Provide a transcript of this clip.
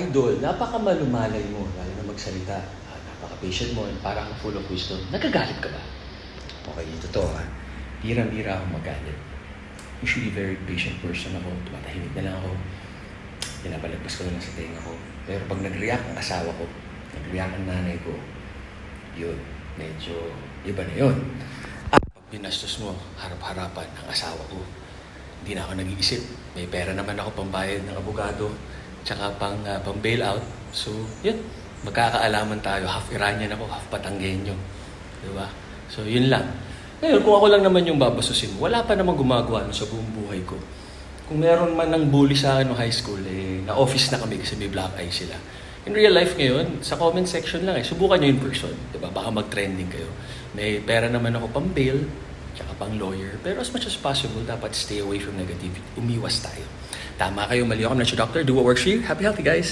idol, napakamalumalay mo, lalo na magsalita. Ah, napaka-patient mo, and parang full of wisdom. Nagagalit ka ba? Okay, totoo ha. Bira-bira ako magalit. Usually very patient person ako. Tumatahimik na lang ako. Pinapalagpas ko na lang sa tenga ko. Pero pag nag-react ang asawa ko, nag-react ang nanay ko, yun, medyo iba na yun. At pag binastos mo, harap-harapan ang asawa ko, hindi na ako nag-iisip. May pera naman ako pambayad ng abogado, tsaka pang, uh, pang bailout. So, yun, magkakaalaman tayo. Half Iranian ako, half Patanggenyo. Di ba? So, yun lang. Ngayon, kung ako lang naman yung babasusin, wala pa namang gumagawa sa buong buhay ko. Kung meron man ng bully sa akin no high school, eh, na-office na kami kasi may black eye sila. In real life ngayon, sa comment section lang eh, subukan nyo in person. Diba? Baka mag-trending kayo. May pera naman ako pang bail, tsaka pang lawyer. Pero as much as possible, dapat stay away from negativity. Umiwas tayo. Tama kayo, mali ako. I'm not your doctor. Do what works for you. Happy, healthy, guys.